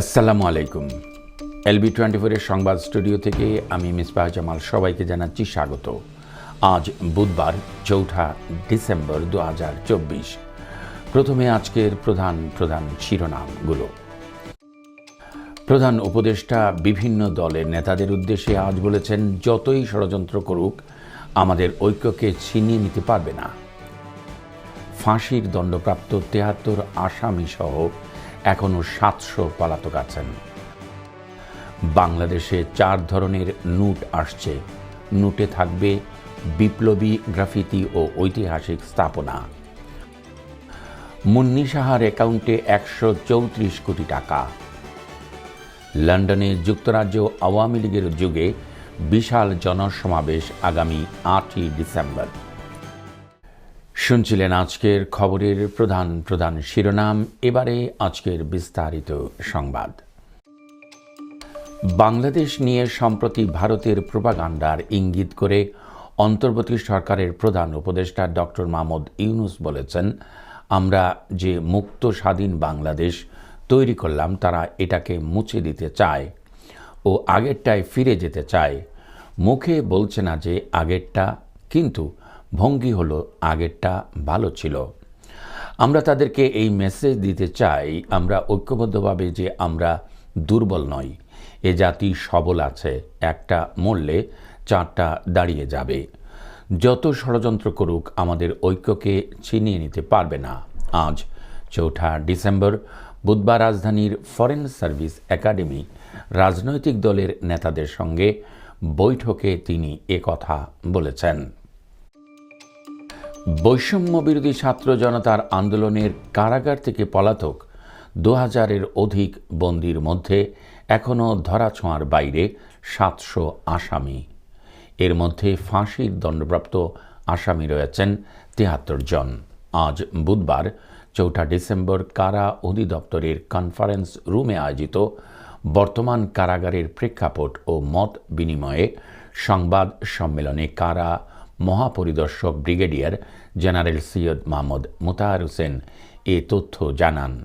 আসসালামু আলাইকুম। LB twenty ফোরের সংবাদ স্টুডিও থেকে আমি মিসবাহ জামাল সবাইকে জানাচ্ছি স্বাগত। আজ বুধবার, চৌঠা ডিসেম্বর দু হাজার চব্বিশ। প্রথমে আজকের প্রধান প্রধান শিরোনামগুলো। প্রধান উপদেষ্টা বিভিন্ন দলের নেতাদের উদ্দেশ্যে আজ বলেছেন, যতই ষড়যন্ত্র করুক, আমাদের ঐক্যকে ছিনিয়ে নিতে পারবে না। ফাঁসির দণ্ডপ্রাপ্ত তেহাত্তর আসামি সহ এখনও সাতশো পলাতক আছেন। বাংলাদেশে চার ধরনের নুট আসছে। নুটে থাকবে বিপ্লবী গ্রাফিতি ও ঐতিহাসিক স্থাপনা। মুন্নি সাহার অ্যাকাউন্টে একশো চৌত্রিশ কোটি টাকা। লন্ডনে যুক্তরাজ্য আওয়ামী লীগের যুগে বিশাল জনসমাবেশ আগামী আটই ডিসেম্বর। শুনছিলেন আজকের খবরের প্রধান প্রধান শিরোনাম। এবারে আজকের বিস্তারিত সংবাদ। বাংলাদেশ নিয়ে সম্প্রতি ভারতের প্রোপাগান্ডার ইঙ্গিত করে অন্তর্বর্তী সরকারের প্রধান উপদেষ্টা ডক্টর মাহমুদ ইউনুস বলেছেন, আমরা যে মুক্ত স্বাধীন বাংলাদেশ তৈরি করলাম, তারা এটাকে মুছে দিতে চায় ও আগেরটায় ফিরে যেতে চায়। মুখে বলছে না যে আগেরটা, কিন্তু ভঙ্গি হলো আগেরটা ভালো ছিল। আমরা তাদেরকে এই মেসেজ দিতে চাই, আমরা ঐক্যবদ্ধভাবে যে আমরা দুর্বল নই, এ জাতি সবল আছে, একটা মরলে চারটা দাঁড়িয়ে যাবে। যত ষড়যন্ত্র করুক, আমাদের ঐক্যকে ছিনিয়ে নিতে পারবে না। আজ, চৌঠা ডিসেম্বর, বুধবার রাজধানীর ফরেন সার্ভিস একাডেমি রাজনৈতিক দলের নেতাদের সঙ্গে বৈঠকে তিনি কথা বলেছেন। বৈষম্য বিরোধী ছাত্র জনতার আন্দোলনের কারাগার থেকে পলাতক দু হাজারের অধিক বন্দির মধ্যে এখনও ধরাছোঁয়ার বাইরে সাতশো আসামি। এর মধ্যে ফাঁসির দণ্ডপ্রাপ্ত আসামি রয়েছেন তিয়াত্তর জন। আজ বুধবার, চৌঠা ডিসেম্বর, কারা অধিদপ্তরের কনফারেন্স রুমে আয়োজিত বর্তমান কারাগারের প্রেক্ষাপট ও মত বিনিময়ে সংবাদ সম্মেলনে কারা মহাপরিদর্শক ব্রিগেডিয়ার জেনারেল সৈয়দ মাহমুদ মোতাহার হোসেন এ তথ্য জানান।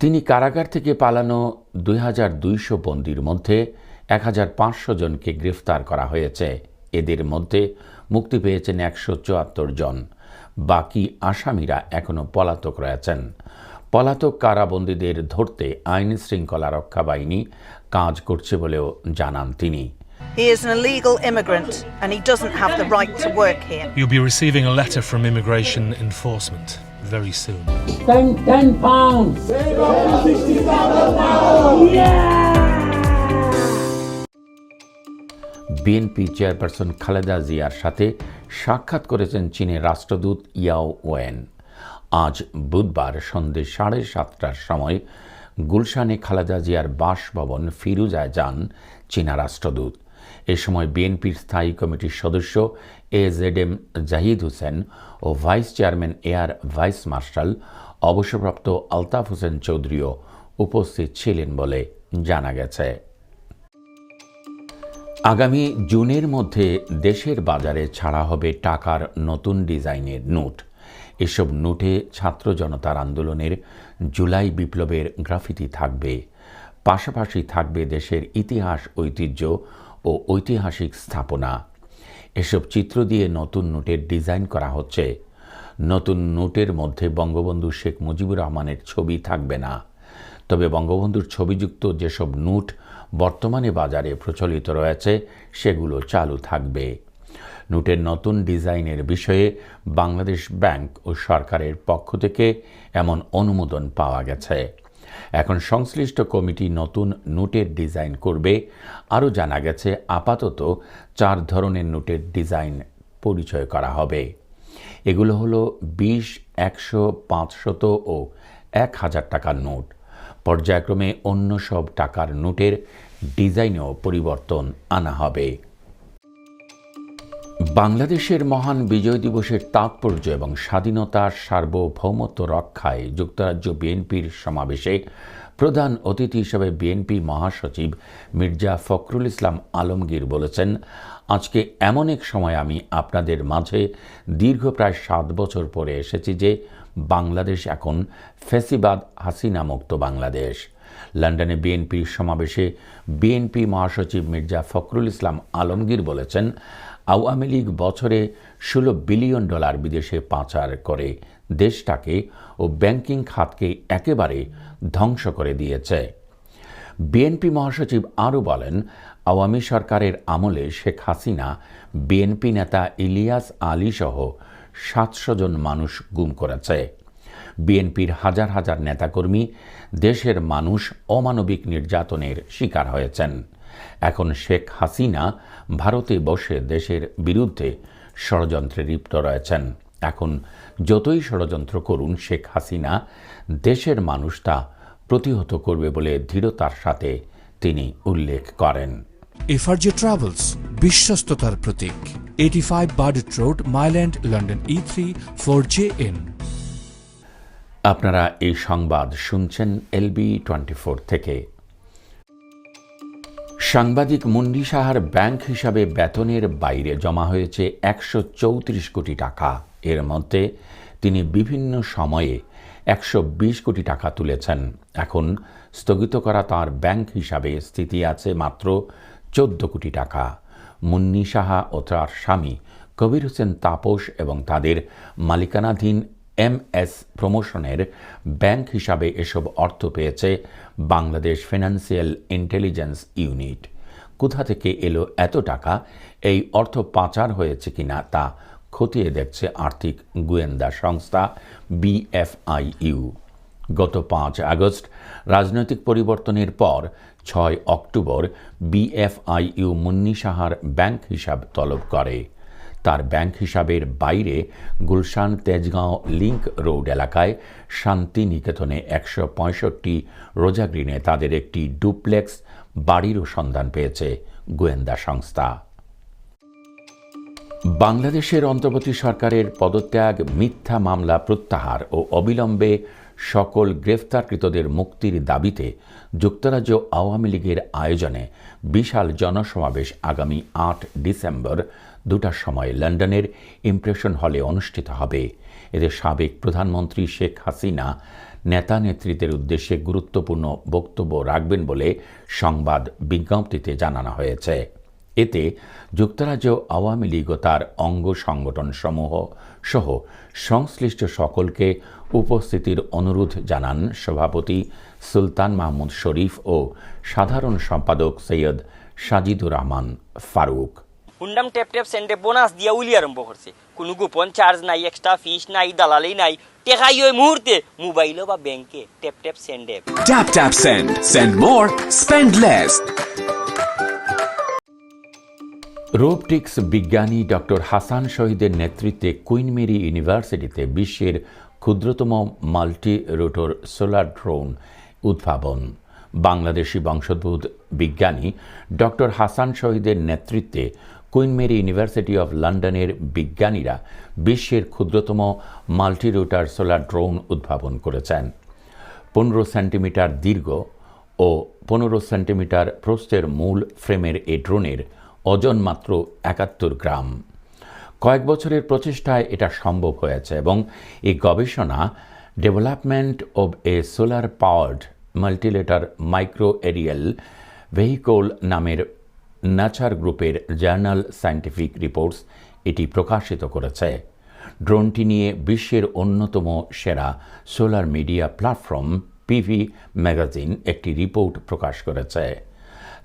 তিনি কারাগার থেকে পালানো দুই হাজার দুইশো বন্দির মধ্যে এক হাজার পাঁচশো জনকে গ্রেফতার করা হয়েছে। এদের মধ্যে মুক্তি পেয়েছেন একশো চুয়াত্তর জন। বাকি আসামিরা এখনও পলাতক রয়েছেন। পলাতক কারাবন্দীদের ধরতে আইন শৃঙ্খলা রক্ষা বাহিনী কাজ করছে বলেও জানান তিনি। He is an illegal immigrant and he doesn't have the right to work here. You'll be receiving a letter from immigration enforcement very soon. 10, 10 pounds. BNP chairperson Khaleda জিয়ার সাথে সাক্ষাৎ করেছেন চীনের রাষ্ট্রদূত ইয়াও ওয়েন আজ বুধবার সন্ধ্যে সাড়ে সাতটার সময় গুলশানে খালেদা জিয়ার বাসভবন ফিরুজায় যান চীনা রাষ্ট্রদূত এ সময় বিএনপির স্থায়ী কমিটির সদস্য A Z M Zahid Hossain O vice chairman air vice marshal অবসরপ্রাপ্ত আলতাফ হোসেন চৌধুরীও উপস্থিত ছিলেন বলে জানা গেছে। আগামী জুনের মধ্যে দেশের বাজারে ছাড়া হবে টাকার নতুন ডিজাইনের নোট। এসব নোটে ছাত্র জনতার আন্দোলনের জুলাই বিপ্লবের গ্রাফিতি থাকবে। পাশাপাশি থাকবে দেশের ইতিহাস, ঐতিহ্য ও ঐতিহাসিক স্থাপনা। এসব চিত্র দিয়ে নতুন নোটের ডিজাইন করা হচ্ছে। নতুন নোটের মধ্যে বঙ্গবন্ধু শেখ মুজিবুর রহমানের ছবি থাকবে না। তবে বঙ্গবন্ধুর ছবিযুক্ত যেসব নোট বর্তমানে বাজারে প্রচলিত রয়েছে, সেগুলো চালু থাকবে। নোটের নতুন ডিজাইনের বিষয়ে বাংলাদেশ ব্যাংক ও সরকারের পক্ষ থেকে এমন অনুমোদন পাওয়া গেছে। এখন সংশ্লিষ্ট কমিটি নতুন নোটের ডিজাইন করবে। আরও জানা গেছে, আপাতত চার ধরনের নোটের ডিজাইন পরিচয় করা হবে। এগুলো হলো বিশ, একশো, পাঁচশত ও এক হাজার টাকার নোট। পর্যায়ক্রমে অন্য সব টাকার নোটের ডিজাইনেও পরিবর্তন আনা হবে। বাংলাদেশের মহান বিজয় দিবসের তাৎপর্য এবং স্বাধীনতার সার্বভৌমত্ব রক্ষায় যুক্তরাজ্য বিএনপির সমাবেশে প্রধান অতিথি হিসেবে বিএনপি মহাসচিব মির্জা ফখরুল ইসলাম আলমগীর বলেছেন, আজকে এমন এক সময় আমি আপনাদের মাঝে দীর্ঘ প্রায় সাত বছর পরে এসেছি যে বাংলাদেশ এখন ফেসিবাদ হাসিনা মুক্ত বাংলাদেশ। লন্ডনে বিএনপির সমাবেশে বিএনপি মহাসচিব মির্জা ফখরুল ইসলাম আলমগীর বলেছেন, আওয়ামী লীগ বছরে ষোলো বিলিয়ন ডলার বিদেশে পাচার করে দেশটাকে ও ব্যাংকিং খাতকে একেবারে ধ্বংস করে দিয়েছে। বিএনপি মহাসচিব আরও বলেন, আওয়ামী সরকারের আমলে শেখ হাসিনা, বিএনপি নেতা ইলিয়াস আলী সহ সাতশো জন মানুষ গুম করেছে। বিএনপির হাজার হাজার নেতাকর্মী দেশের মানুষ অমানবিক নির্যাতনের শিকার হয়েছেন। এখন শেখ হাসিনা ভারতে বসে দেশের বিরুদ্ধে ষড়যন্ত্রে লিপ্ত রয়েছেন। এখন যতই ষড়যন্ত্র করুন, শেখ হাসিনা দেশের মানুষ তা প্রতিহত করবে বলে দৃঢ়তার সাথে তিনি উল্লেখ করেন। এফআরজে ট্রাভেলস বিশ্বস্ততার প্রতীক। Eighty five Burdett road Mile End London E three four J N আপনারা এই সংবাদ শুনছেন এলবি টোয়েন্টি থেকে। সাংবাদিক মুন্ডি সাহার ব্যাংক হিসাবে বেতনের বাইরে জমা হয়েছে একশো চৌত্রিশ কোটি টাকা। এর মধ্যে তিনি বিভিন্ন সময়ে একশো বিশ কোটি টাকা তুলেছেন। এখন স্থগিত করা তার ব্যাংক হিসাবে স্থিতি আছে মাত্র চোদ্দ কোটি টাকা। মুন্নি সাহা ও তার স্বামী কবির হোসেন তাপস এবং তাদের মালিকানাধীন এম এস প্রমোশনের ব্যাংক হিসাবে এসব অর্থ পেয়েছে বাংলাদেশ ফিনান্সিয়াল ইন্টেলিজেন্স ইউনিট। কোথা থেকে এলো এত টাকা? এই অর্থ পাচার হয়েছে কিনা তা খতিয়ে দেখছে আর্থিক গোয়েন্দা সংস্থা বিএফআইইউ। গত পাঁচ আগস্ট রাজনৈতিক পরিবর্তনের পর ছয় অক্টোবর বিএফআইইউ মুন্নি সাহার ব্যাংক হিসাব তলব করে। তার ব্যাংক হিসাবের বাইরে গুলশান তেজগাঁও লিংক রোড এলাকায় শান্তি নিকেতনে একশো পঁয়ষট্টি রোজা গ্রিনে তাদের একটি ডুপ্লেক্স বাড়িরও সন্ধান পেয়েছে গোয়েন্দা সংস্থা। বাংলাদেশের অন্তর্বর্তী সরকারের পদত্যাগ, মিথ্যা মামলা প্রত্যাহার ও অবিলম্বে সকল গ্রেফতারকৃতদের মুক্তির দাবিতে যুক্তরাজ্য আওয়ামী লীগের আয়োজনে বিশাল জনসমাবেশ আগামী আট ডিসেম্বর দুটার সময় লন্ডনের ইমপ্রেশন হলে অনুষ্ঠিত হবে। এতে সাবেক প্রধানমন্ত্রী শেখ হাসিনা নেতা নেতৃত্বের উদ্দেশ্যে গুরুত্বপূর্ণ বক্তব্য রাখবেন বলে সংবাদ বিজ্ঞপ্তিতে জানানো হয়েছে। এতে যুক্তরাজ্য আওয়ামী লীগ ও তার অঙ্গ সংগঠন সমূহ সহ সংশ্লিষ্ট সকলকে উপস্থিতির অনুরোধ জানান সভাপতি সুলতান মাহমুদ শরীফ ও সাধারণ সম্পাদক সৈয়দ সাজিদুর রহমান ফারুক। হুন্ডাম ট্যাপ ট্যাপ সেন্ডে বোনাস দিয়া উলি আরম্ভ করছে কোনো গোপন চার্জ নাই এক্সট্রা ফিস নাই দালালি নাই টেকাই ওই মুহূর্তে মোবাইলও বা ব্যাংকে ট্যাপ ট্যাপ সেন্ডে. Send more, spend less. Robotics বিজ্ঞানী ডক্টর হাসান শহীদের নেতৃত্বে কুইন মেরি ইউনিভার্সিটিতে বিশ্বের ক্ষুদ্রতম মাল্টি রোটর সোলার ড্রোন উদ্ভাবন বাংলাদেশি বংশোদ্ভূত বিজ্ঞানী ডক্টর হাসান শহীদের নেতৃত্বে কুইন মেরি ইউনিভার্সিটি অফ লন্ডনের বিজ্ঞানীরা বিশ্বের ক্ষুদ্রতম মাল্টি রোটার সোলার ড্রোন উদ্ভাবন করেছেন। পনেরো সেন্টিমিটার দীর্ঘ ও পনেরো সেন্টিমিটার প্রস্থের মূল ফ্রেমের এ ড্রোনের ওজন মাত্র একাত্তর গ্রাম। কয়েক বছরের প্রচেষ্টায় এটা সম্ভব হয়েছে এবং এই গবেষণা development of a solar powered multirotor micro aerial vehicle নামের নাচার গ্রুপের জার্নাল সায়েন্টিফিক রিপোর্টস এটি প্রকাশিত করেছে। ড্রোনটি নিয়ে বিশ্বের অন্যতম সেরা solar media platform PV magazine একটি রিপোর্ট প্রকাশ করেছে।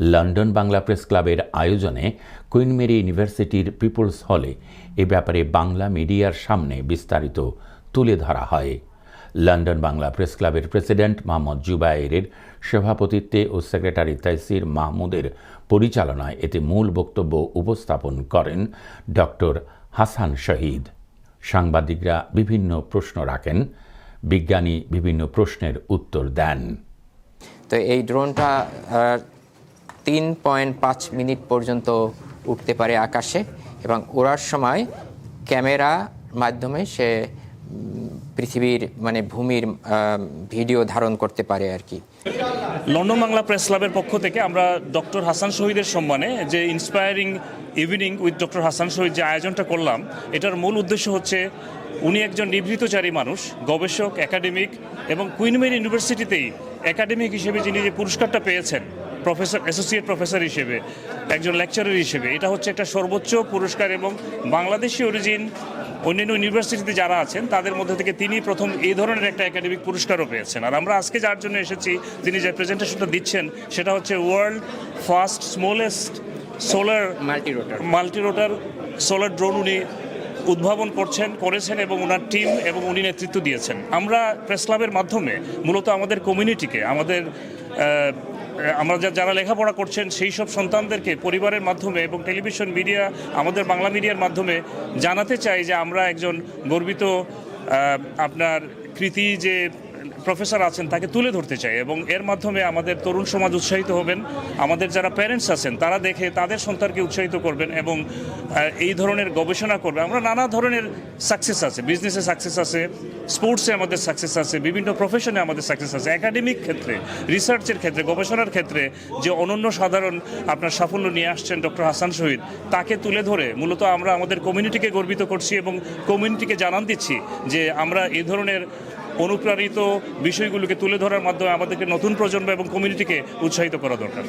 লন্ডন বাংলা প্রেস ক্লাবের আয়োজনে কুইন মেরি ইউনিভার্সিটির পিপলস হলে এ ব্যাপারে বাংলা মিডিয়ার সামনে বিস্তারিত তুলে ধরা হয়। লন্ডন বাংলা প্রেস ক্লাবের প্রেসিডেন্ট মোহাম্মদ জুবাইরের সভাপতিত্বে ও সেক্রেটারি তাইসির মাহমুদের পরিচালনায় এতে মূল বক্তব্য উপস্থাপন করেন ডক্টর হাসান শহীদ। সাংবাদিকরা বিভিন্ন প্রশ্ন রাখেন, বিজ্ঞানী বিভিন্ন প্রশ্নের উত্তর দেন। তো এই ড্রোনটা তিন পয়েন্ট পাঁচ মিনিট পর্যন্ত উঠতে পারে আকাশে এবং ওড়ার সময় ক্যামেরা মাধ্যমে সে পৃথিবীর মানে ভূমির ভিডিও ধারণ করতে পারে আর কি। লন্ডন বাংলা প্রেস ক্লাবের পক্ষ থেকে আমরা ডক্টর হাসান শহীদের সম্মানে যে inspiring evening with doctor Hasan Shahid যে আয়োজনটা করলাম, এটার মূল উদ্দেশ্য হচ্ছে উনি একজন নিভৃতচারী মানুষ, গবেষক একাডেমিক এবং কুইনমেন ইউনিভার্সিটিতেই একাডেমিক হিসেবে যিনি যে পুরস্কারটা পেয়েছেন প্রফেসর অ্যাসোসিয়েট প্রফেসর হিসেবে, একজন লেকচারার হিসেবে, এটা হচ্ছে একটা সর্বোচ্চ পুরস্কার এবং বাংলাদেশি অরিজিন অন্যান্য ইউনিভার্সিটিতে যারা আছেন তাদের মধ্যে থেকে তিনি প্রথম এই ধরনের একটা একাডেমিক পুরস্কারও পেয়েছেন। আর আমরা আজকে যার জন্য এসেছি তিনি যে প্রেজেন্টেশনটা দিচ্ছেন সেটা হচ্ছে world first smallest solar multirotor multirotor solar drone উনি উদ্ভাবন করছেন করেছেন এবং ওনার টিম এবং উনি নেতৃত্ব দিয়েছেন। আমরা প্রেস ক্লাবের মাধ্যমে মূলত আমাদের কমিউনিটিকে আমাদের আমরা যা- যারা লেখাপড়া করছেন, সেই সব সন্তানদেরকে পরিবারের মাধ্যমে এবং টেলিভিশন মিডিয়া, আমাদের বাংলা মিডিয়ার মাধ্যমে জানাতে চাই যে আমরা একজন গর্বিত আপনার কৃতি যে প্রফেসর আছেন, তাকে তুলে ধরতে চাই এবং এর মাধ্যমে আমাদের তরুণ সমাজ উৎসাহিত হবেন। আমাদের যারা প্যারেন্টস আছেন, তারা দেখে তাদের সন্তানকে উৎসাহিত করবেন এবং এই ধরনের গবেষণা করবে। আমরা নানা ধরনের সাকসেস আছে বিজনেসে সাকসেস আছে স্পোর্টসে আমাদের সাকসেস আছে, বিভিন্ন প্রফেশনে আমাদের সাকসেস আছে। একাডেমিক ক্ষেত্রে রিসার্চের ক্ষেত্রে, গবেষণার ক্ষেত্রে যে অনন্য সাধারণ আপনার সাফল্য নিয়ে আসছেন ডক্টর হাসান শহীদ, তাকে তুলে ধরে মূলত আমরা আমাদের কমিউনিটিকে গর্বিত করছি এবং কমিউনিটিকে জানান দিচ্ছি যে আমরা এই ধরনের অনুপ্রাণিত বিষয়গুলোকে তুলে ধরার মাধ্যমে আমাদেরকে নতুন প্রজন্ম এবং কমিউনিটিকে উৎসাহিত করা দরকার।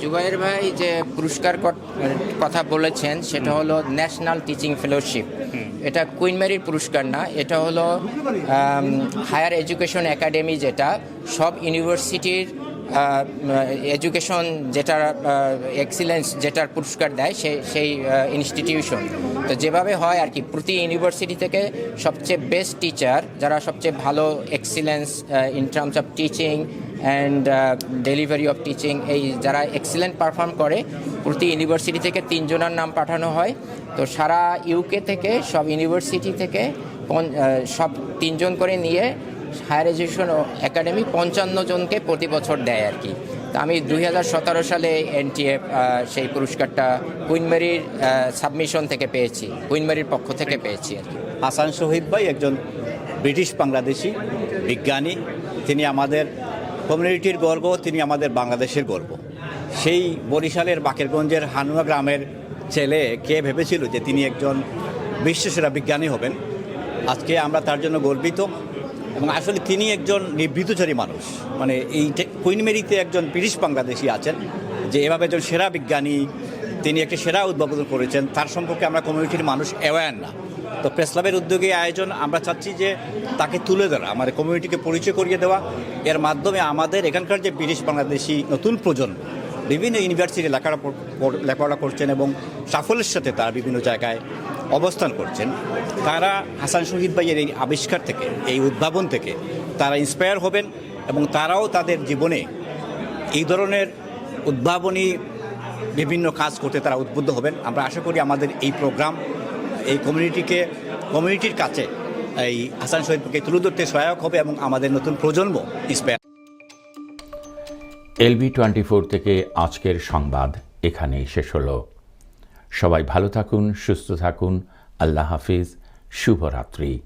জুবাইর ভাই যে পুরস্কার কট- কথা বলেছেন সেটা হলো ন্যাশনাল টিচিং ফেলোশিপ এটা কুইন মেরির পুরস্কার না এটা হলো হায়ার এডুকেশন একাডেমি যেটা সব ইউনিভার্সিটির এডুকেশন যেটার এক্সিলেন্স যেটার পুরস্কার দেয় সেই সেই ইনস্টিটিউশন তো যেভাবে হয় আর কি, প্রতি ইউনিভার্সিটি থেকে সবচেয়ে বেস্ট টিচার যারা সবচেয়ে ভালো excellence in terms of teaching and delivery of teaching এই যারা এক্সিলেন্ট পারফর্ম করে, প্রতি ইউনিভার্সিটি থেকে তিনজনের নাম পাঠানো হয়। তো সারা ইউকে থেকে, সব ইউনিভার্সিটি থেকে সব তিনজন করে নিয়ে হায়ার এডুকেশন একাডেমি পঞ্চান্ন জনকে প্রতি বছর দেয় আর কি। তা আমি দুই হাজার সতেরো সালে এনটিএফ সেই পুরস্কারটা কুইনমেরির সাবমিশন থেকে পেয়েছি কুইনমেরির পক্ষ থেকে পেয়েছি আর কি। হাসান শহীদ ভাই একজন ব্রিটিশ বাংলাদেশি বিজ্ঞানী, তিনি আমাদের কমিউনিটির গর্ব, তিনি আমাদের বাংলাদেশের গর্ব। সেই বরিশালের বাকেরগঞ্জের হানুয়া গ্রামের ছেলে কে ভেবেছিল যে তিনি একজন বিশ্বসেরা বিজ্ঞানী হবেন? আজকে আমরা তার জন্য গর্বিত। এবং আসলে তিনি একজন নির্বিতচারী মানুষ। মানে এই টে- কুইন মেরিতে একজন ব্রিটিশ বাংলাদেশি আছেন, যে এভাবে একজন সেরা বিজ্ঞানী, তিনি একটি সেরা উদ্ভাবন করেছেন, তার সম্পর্কে আমরা কমিউনিটির মানুষ অ্যাওয়ার না। তো প্রেস উদ্যোগে আয়োজন, আমরা চাচ্ছি যে তাকে তুলে ধরা আমাদের কমিউনিটিকে পরিচয় করিয়ে দেওয়া। এর মাধ্যমে আমাদের এখানকার যে ব্রিটিশ বাংলাদেশি নতুন প্রজন্ম, বিভিন্ন ইউনিভার্সিটি লেখাপড়া লেখাপড়া করছেন এবং সাফল্যের সাথে তারা বিভিন্ন জায়গায় অবস্থান করছেন, তারা হাসান শহীদ ভাইয়ের এই আবিষ্কার থেকে, এই উদ্ভাবন থেকে তারা ইন্সপায়ার হবেন এবং তারাও তাদের জীবনে এই ধরনের উদ্ভাবনী বিভিন্ন কাজ করতে তারা উদ্বুদ্ধ হবেন। আমরা আশা করি আমাদের এই প্রোগ্রাম এই কমিউনিটিকে কমিউনিটির কাছে এই হাসান শহীদকে তুলে ধরতে সহায়ক হবে এবং আমাদের নতুন প্রজন্ম ইন্সপায়ার এলবি টোয়েন্টি ফোর থেকে আজকের সংবাদ এখানেই শেষ হলো। সবাই ভালো থাকুন সুস্থ থাকুন। আল্লাহ হাফিজ। শুভরাত্রি।